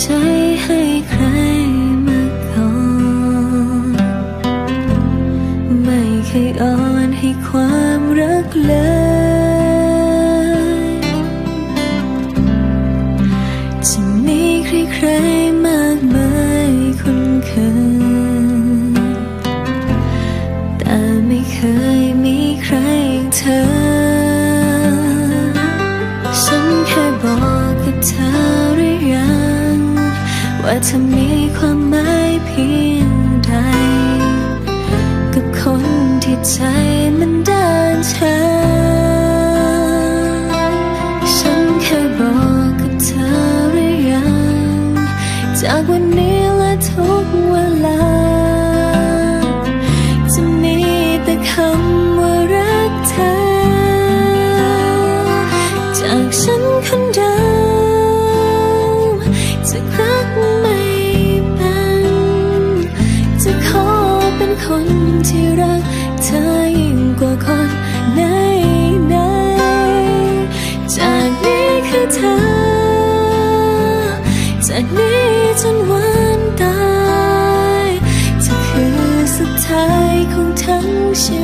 ใจให้ใครมาก่อนไม่เคยอ่อนให้ความรักเลย ว่าจะมีความหมายเพียงใด กับคนที่ใจมันเดินเธอฉันเคยบอกกับเธอหรือยัง จากวันนี้และทุกเวลา จากนี้จนวันตายจะคือสุดท้ายของทั้งชีวิต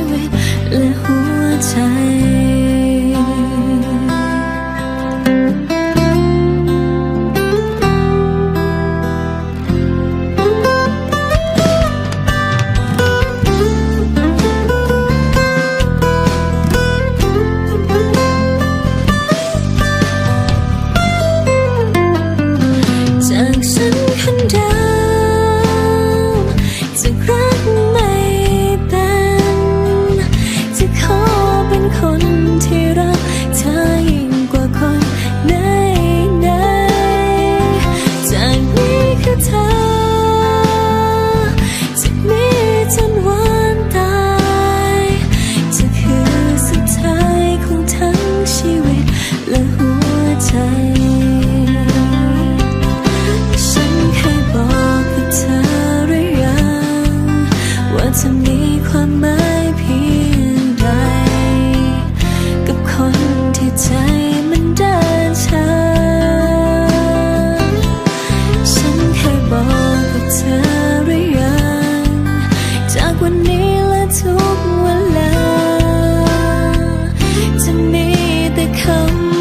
come